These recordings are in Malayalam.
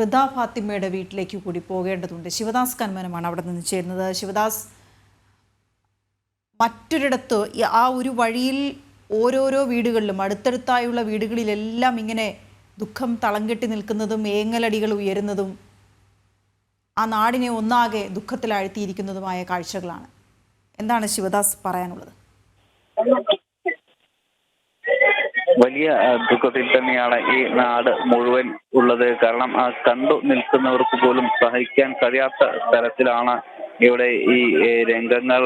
റിദ ഫാത്തിമയുടെ വീട്ടിലേക്ക് കൂടി പോകേണ്ടതുണ്ട്. ശിവദാസ് കന്മനമാണ് അവിടെ നിന്ന് ചേരുന്നത്. ശിവദാസ് മറ്റൊരിടത്ത് ആ ഒരു വഴിയിൽ ഓരോരോ വീടുകളിലും അടുത്തടുത്തായുള്ള വീടുകളിലെല്ലാം ഇങ്ങനെ ദുഃഖം തളം നിൽക്കുന്നതും ഏങ്ങലടികൾ ഉയരുന്നതും ആ നാടിനെ ഒന്നാകെ ദുഃഖത്തിലാഴ്ത്തിയിരിക്കുന്നതുമായ കാഴ്ചകളാണ്. എന്താണ് ശിവദാസ് പറയാനുള്ളത്? വലിയ ദുഃഖത്തിൽ തന്നെയാണ് ഈ നാട് മുഴുവൻ ഉള്ളത്. കാരണം ആ കണ്ടു നിൽക്കുന്നവർക്ക് പോലും സഹിക്കാൻ കഴിയാത്ത തരത്തിലാണ് ഇവിടെ ഈ രംഗങ്ങൾ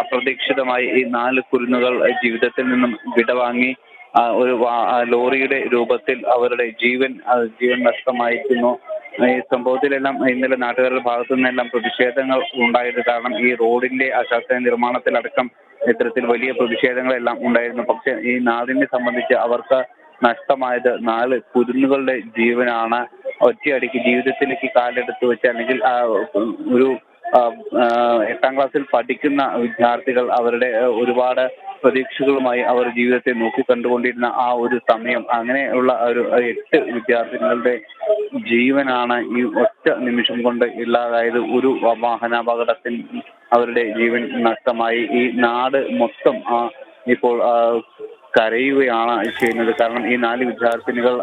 അപ്രതീക്ഷിതമായി ഈ നാല് കുരുന്നുകൾ ജീവിതത്തിൽ നിന്നും വിടവാങ്ങി ഒരു ലോറിയുടെ രൂപത്തിൽ അവരുടെ ജീവൻ ജീവൻ നഷ്ടമായിരിക്കുന്നു. ഈ സംഭവത്തിലെല്ലാം ഇന്നലെ നാട്ടുകാരുടെ ഭാഗത്തു നിന്നെല്ലാം പ്രതിഷേധങ്ങൾ ഉണ്ടായത് കാരണം ഈ റോഡിന്റെ അശാസ്ത്രീയ നിർമ്മാണത്തിലടക്കം ഇത്തരത്തിൽ വലിയ പ്രതിഷേധങ്ങളെല്ലാം ഉണ്ടായിരുന്നു. പക്ഷെ ഈ നാടിനെ സംബന്ധിച്ച് അവർക്ക് നഷ്ടമായത് നാല് കുരുന്നുകളുടെ ജീവനാണ്. ഒറ്റയടിക്ക് ജീവിതത്തിലേക്ക് കാലെടുത്ത് വെച്ച് അല്ലെങ്കിൽ ഒരു എട്ടാം ക്ലാസ്സിൽ പഠിക്കുന്ന വിദ്യാർത്ഥികൾ അവരുടെ ഒരുപാട് പ്രതീക്ഷകളുമായി അവർ ജീവിതത്തെ നോക്കി കണ്ടുകൊണ്ടിരുന്ന ആ ഒരു സമയം അങ്ങനെയുള്ള ഒരു എട്ട് വിദ്യാർത്ഥികളുടെ ജീവനാണ് ഈ ഒറ്റ നിമിഷം കൊണ്ട് ഇല്ലാതായത്. ഒരു വാഹനാപകടത്തിൽ അവരുടെ ജീവൻ നഷ്ടമായി. ഈ നാട് മൊത്തം ഇപ്പോൾ കരയുകയാണ് ചെയ്യുന്നത്. കാരണം ഈ നാല് വിദ്യാർത്ഥിനികൾ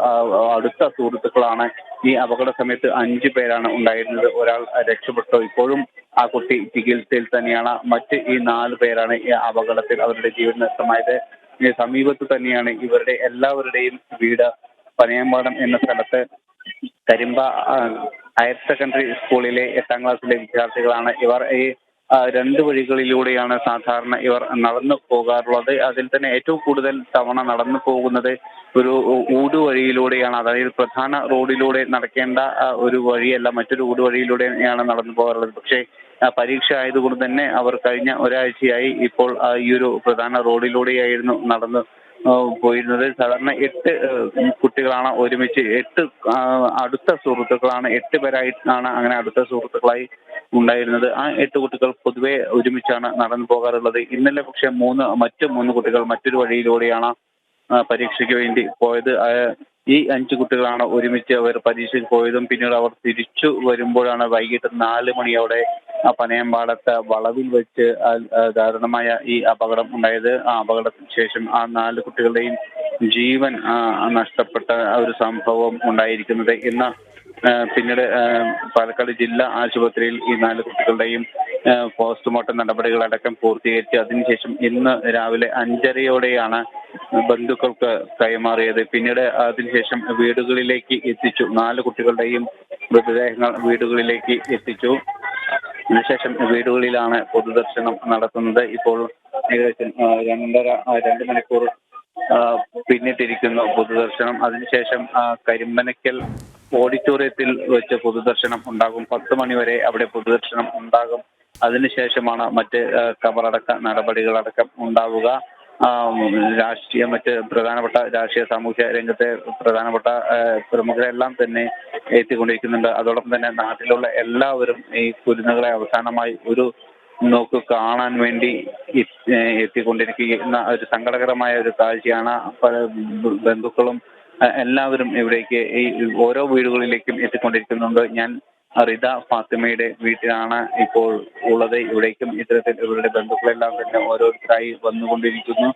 അടുത്ത സുഹൃത്തുക്കളാണ്. ഈ അപകട സമയത്ത് അഞ്ചു പേരാണ് ഉണ്ടായിരുന്നത്. ഒരാൾ രക്ഷപ്പെട്ടു. ഇപ്പോഴും ആ കുട്ടി ചികിത്സയിൽ തന്നെയാണ്. മറ്റ് ഈ നാല് പേരാണ് ഈ അപകടത്തിൽ അവരുടെ ജീവൻ നഷ്ടമായത്. സമീപത്ത് തന്നെയാണ് ഇവരുടെ എല്ലാവരുടെയും വീട് പനയമ്പാടം എന്ന സ്ഥലത്ത് കരിമ്പ ഹയർ സെക്കൻഡറി സ്കൂളിലെ എട്ടാം ക്ലാസ്സിലെ വിദ്യാർത്ഥികളാണ്. ഇവർ ഈ രണ്ട് വഴികളിലൂടെയാണ് സാധാരണ ഇവർ നടന്നു പോകാറുള്ളത്. അതിൽ തന്നെ ഏറ്റവും കൂടുതൽ തവണ നടന്നു പോകുന്നത് ഒരു ഊടുവഴിയിലൂടെയാണ്. അതായത് പ്രധാന റോഡിലൂടെ നടക്കേണ്ട ഒരു വഴിയല്ല മറ്റൊരു ഊടുവഴിയിലൂടെയാണ് നടന്നു പോകാറുള്ളത്. പക്ഷേ പരീക്ഷ ആയതുകൊണ്ട് തന്നെ അവർ കഴിഞ്ഞ ഒരാഴ്ചയായി ഇപ്പോൾ ഈ ഒരു പ്രധാന റോഡിലൂടെയായിരുന്നു നടന്ന് പോയിരുന്നത്. സാധാരണ എട്ട് കുട്ടികളാണ് ഒരുമിച്ച് എട്ട് അടുത്ത സുഹൃത്തുക്കളാണ് എട്ട് പേരായിട്ടാണ് അങ്ങനെ അടുത്ത സുഹൃത്തുക്കളായി ഉണ്ടായിരുന്നത്. ആ എട്ട് കുട്ടികൾ പൊതുവെ ഒരുമിച്ചാണ് നടന്നു പോകാറുള്ളത്. ഇന്നലെ പക്ഷേ മൂന്ന് മറ്റു മൂന്ന് കുട്ടികൾ മറ്റൊരു വഴിയിലൂടെയാണ് പരീക്ഷയ്ക്ക് വേണ്ടി പോയത്. ഈ അഞ്ച് കുട്ടികളാണ് ഒരുമിച്ച് അവർ പരീക്ഷയ്ക്ക് പോയതും പിന്നീട് അവർ തിരിച്ചു വരുമ്പോഴാണ് വൈകിട്ട് നാല് മണിയോടെ ആ പനയമ്പാടത്ത് വളവിൽ വെച്ച് ദാരുണമായ ഈ അപകടം ഉണ്ടായത്. ആ അപകടത്തിന് ശേഷം ആ നാല് കുട്ടികളുടെയും ജീവൻ നഷ്ടപ്പെട്ട ഒരു സംഭവം ഉണ്ടായിരിക്കുന്നത്. ഇന്ന് പിന്നീട് പാലക്കാട് ജില്ലാ ആശുപത്രിയിൽ ഈ നാല് കുട്ടികളുടെയും പോസ്റ്റ്മോർട്ടം നടപടികൾ അടക്കം പൂർത്തീകരിച്ച് അതിനുശേഷം ഇന്ന് രാവിലെ അഞ്ചരയോടെയാണ് ബന്ധുക്കൾക്ക് കൈമാറിയത്. പിന്നീട് അതിനുശേഷം വീടുകളിലേക്ക് എത്തിച്ചു. നാല് കുട്ടികളുടെയും മൃതദേഹങ്ങൾ വീടുകളിലേക്ക് എത്തിച്ചു. അതിനുശേഷം വീടുകളിലാണ് പൊതുദർശനം നടത്തുന്നത്. ഇപ്പോൾ ഏകദേശം രണ്ടര രണ്ട് മണിക്കൂർ പിന്നിട്ടിരിക്കുന്നു പൊതുദർശനം. അതിനുശേഷം കരിമ്പനക്കൽ ഓഡിറ്റോറിയത്തിൽ വെച്ച് പൊതുദർശനം ഉണ്ടാകും. പത്ത് മണിവരെ അവിടെ പൊതുദർശനം ഉണ്ടാകും. അതിനുശേഷമാണ് മറ്റ് കവറടക്ക നടപടികളടക്കം ഉണ്ടാവുക. രാഷ്ട്രീയ മറ്റ് പ്രധാനപ്പെട്ട രാഷ്ട്രീയ സാമൂഹ്യ രംഗത്തെ പ്രധാനപ്പെട്ട പ്രമുഖരെല്ലാം തന്നെ എത്തിക്കൊണ്ടിരിക്കുന്നുണ്ട്. അതോടൊപ്പം തന്നെ നാട്ടിലുള്ള എല്ലാവരും ഈ കുരുന്നുകളെ അവസാനമായി ഒരു നോക്ക് കാണാൻ വേണ്ടി എത്തിക്കൊണ്ടിരിക്കുന്ന ഒരു സങ്കടകരമായ ഒരു കാഴ്ചയാണ് പല ബന്ധുക്കളും എല്ലാവരും ഇവിടേക്ക് ഈ ഓരോ വീടുകളിലേക്കും എത്തിക്കൊണ്ടിരിക്കുന്നുണ്ട്. ഞാൻ റിത ഫാത്തിമയുടെ വീട്ടിലാണ് ഇപ്പോൾ ഉള്ളത്. ഇവിടേക്കും ഇത്തരത്തിൽ ഇവരുടെ ബന്ധുക്കളെല്ലാം തന്നെ ഓരോരുത്തരായി വന്നുകൊണ്ടിരിക്കുന്നു.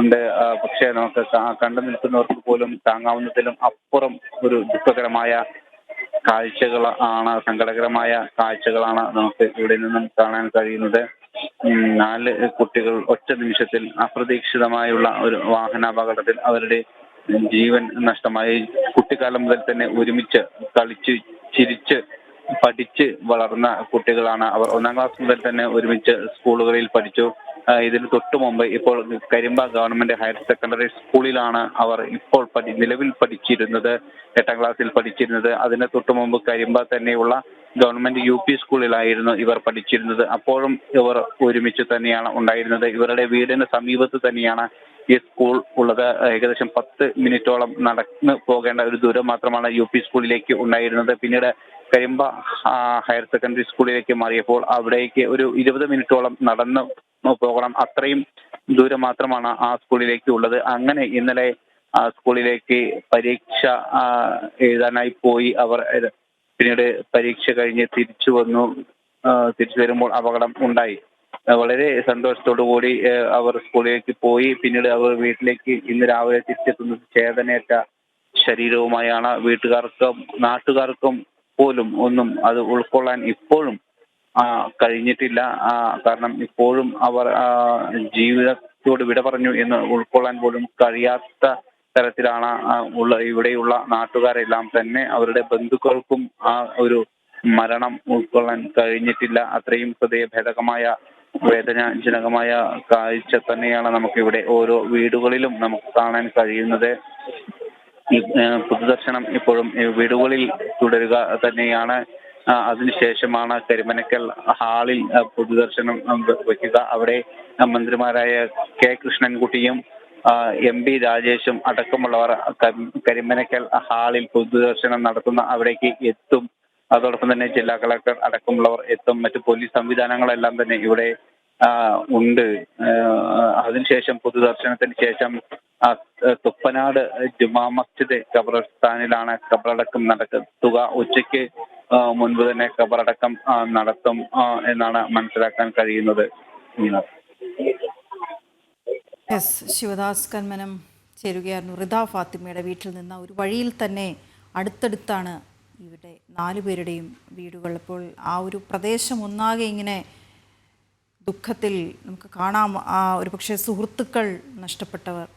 ഉണ്ട് പക്ഷേ നമുക്ക് കണ്ടു നിൽക്കുന്നവർക്ക് പോലും താങ്ങാവുന്നതിലും അപ്പുറം ഒരു ദുഃഖകരമായ കാഴ്ചകൾ ആണ് സങ്കടകരമായ കാഴ്ചകളാണ് നമുക്ക് ഇവിടെ നിന്നും കാണാൻ കഴിയുന്നത്. നാല് കുട്ടികൾ ഒറ്റ നിമിഷത്തിൽ അപ്രതീക്ഷിതമായുള്ള ഒരു വാഹനാപകടത്തിൽ അവരുടെ ജീവൻ നഷ്ടമായി. കുട്ടിക്കാലം മുതൽ തന്നെ ഒരുമിച്ച് കളിച്ച് ചിരിച്ച് പഠിച്ച് വളർന്ന കുട്ടികളാണ് അവർ. ഒന്നാം ക്ലാസ് മുതൽ തന്നെ ഒരുമിച്ച് സ്കൂളുകളിൽ പഠിച്ചു. ഇതിന് തൊട്ടു മുമ്പ് ഇപ്പോൾ കരിമ്പ ഗവൺമെന്റ് ഹയർ സെക്കൻഡറി സ്കൂളിലാണ് അവർ ഇപ്പോൾ പഠി നിലവിൽ പഠിച്ചിരുന്നത് എട്ടാം ക്ലാസ്സിൽ പഠിച്ചിരുന്നത്. അതിന് തൊട്ടു മുമ്പ് കരിമ്പ തന്നെയുള്ള ഗവൺമെന്റ് യു പി സ്കൂളിലായിരുന്നു ഇവർ പഠിച്ചിരുന്നത്. അപ്പോഴും ഇവർ ഒരുമിച്ച് തന്നെയാണ് ഉണ്ടായിരുന്നത്. ഇവരുടെ വീടിന് സമീപത്ത് തന്നെയാണ് ഈ സ്കൂൾ ഉള്ളത്. ഏകദേശം പത്ത് മിനിറ്റോളം നടന്നു പോകേണ്ട ഒരു ദൂരം മാത്രമാണ് യു പി സ്കൂളിലേക്ക് ഉണ്ടായിരുന്നത്. പിന്നീട് കരിമ്പ ഹയർ സെക്കൻഡറി സ്കൂളിലേക്ക് മാറിയപ്പോൾ അവിടേക്ക് ഒരു ഇരുപത് മിനിറ്റോളം നടന്ന് പോകണം. അത്രയും ദൂരം മാത്രമാണ് ആ സ്കൂളിലേക്ക് ഉള്ളത്. അങ്ങനെ ഇന്നലെ ആ സ്കൂളിലേക്ക് പരീക്ഷ എഴുതാനായി പോയി. അവർ പിന്നീട് പരീക്ഷ കഴിഞ്ഞ് തിരിച്ചു വന്നു. തിരിച്ചു വരുമ്പോൾ അപകടം ഉണ്ടായി. വളരെ സന്തോഷത്തോടു കൂടി അവർ സ്കൂളിലേക്ക് പോയി. പിന്നീട് അവർ വീട്ടിലേക്ക് ഇന്ന് രാവിലെ തിരിച്ചെത്തുന്നത് ചേതനയേറ്റ ശരീരവുമായാണ്. വീട്ടുകാർക്കും നാട്ടുകാർക്കും പോലും ഒന്നും അത് ഉൾക്കൊള്ളാൻ ഇപ്പോഴും കഴിഞ്ഞിട്ടില്ല. കാരണം ഇപ്പോഴും അവർ ജീവിതത്തോട് വിട പറഞ്ഞു എന്ന് ഉൾക്കൊള്ളാൻ പോലും കഴിയാത്ത തരത്തിലാണ് ഉള്ള ഇവിടെയുള്ള നാട്ടുകാരെല്ലാം തന്നെ അവരുടെ ബന്ധുക്കൾക്കും ആ ഒരു മരണം ഉൾക്കൊള്ളാൻ കഴിഞ്ഞിട്ടില്ല. അത്രയും ഹൃദയഭേദകമായ വേദനാജനകമായ കാഴ്ച തന്നെയാണ് നമുക്കിവിടെ ഓരോ വീടുകളിലും നമുക്ക് കാണാൻ കഴിയുന്നത്. പൊതുദർശനം ഇപ്പോഴും വീടുകളിൽ തുടരുക തന്നെയാണ്. അതിനുശേഷമാണ് കരിമനക്കൽ ഹാളിൽ പൊതുദർശനം വയ്ക്കുക അവിടെ മന്ത്രിമാരായ കെ കൃഷ്ണൻകുട്ടിയും എം പി രാജേഷും അടക്കമുള്ളവർ കരിമനക്കൽ ഹാളിൽ പൊതുദർശനം നടത്തുന്ന അവിടേക്ക് എത്തും. അതോടൊപ്പം തന്നെ ജില്ലാ കളക്ടർ അടക്കമുള്ളവർ എത്തും. മറ്റു പോലീസ് സംവിധാനങ്ങളെല്ലാം തന്നെ ഇവിടെ ഉണ്ട്. അതിനുശേഷം പൊതുദർശനത്തിന് ശേഷം തുപ്പനാട് ജുമാ മസ്ജിദ് ഖബർസ്ഥാനിലാണ് ഖബറടക്കം നടത്തുക ഉച്ചയ്ക്ക് മുൻപ് തന്നെ ഖബറടക്കം നടത്തും എന്നാണ് മനസ്സിലാക്കാൻ കഴിയുന്നത്. ശിവദാസ് കന്മനം ചേരുകയായിരുന്നു. റിദ ഫാത്തിമയുടെ വീട്ടിൽ നിന്ന് ഒരു വഴിയിൽ തന്നെ അടുത്തടുത്താണ് ഇവിടെ നാലു പേരുടെയും വീടുകൾ. അപ്പോൾ ആ ഒരു പ്രദേശം ഒന്നാകെ ഇങ്ങനെ ദുഃഖത്തിൽ നമുക്ക് കാണാം. ആ ഒരു പക്ഷേ സുഹൃത്തുക്കൾ നഷ്ടപ്പെട്ടവർ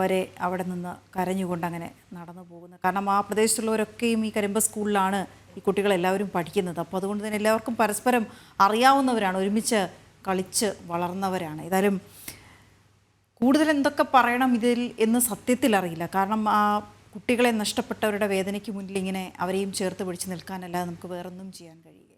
വരെ അവിടെ നിന്ന് കരഞ്ഞുകൊണ്ട് അങ്ങനെ നടന്നു പോകുന്നത് കാരണം ആ പ്രദേശത്തുള്ളവരൊക്കെയും ഈ കരിമ്പ സ്കൂളിലാണ് ഈ കുട്ടികളെല്ലാവരും പഠിക്കുന്നത്. അപ്പോൾ അതുകൊണ്ട് തന്നെ എല്ലാവർക്കും പരസ്പരം അറിയാവുന്നവരാണ്. ഒരുമിച്ച് കളിച്ച് വളർന്നവരാണ്. ഏതായാലും കൂടുതൽ എന്തൊക്കെ പറയണം ഇതിൽ എന്ന് സത്യത്തിൽ അറിയില്ല. കാരണം ആ കുട്ടികളെ നഷ്ടപ്പെട്ടവരുടെ വേദനയ്ക്ക് മുന്നിൽ ഇങ്ങനെ അവരെയും ചേർത്ത് പിടിച്ച് നിൽക്കാനല്ലാതെ നമുക്ക് വേറൊന്നും ചെയ്യാൻ കഴിയില്ല.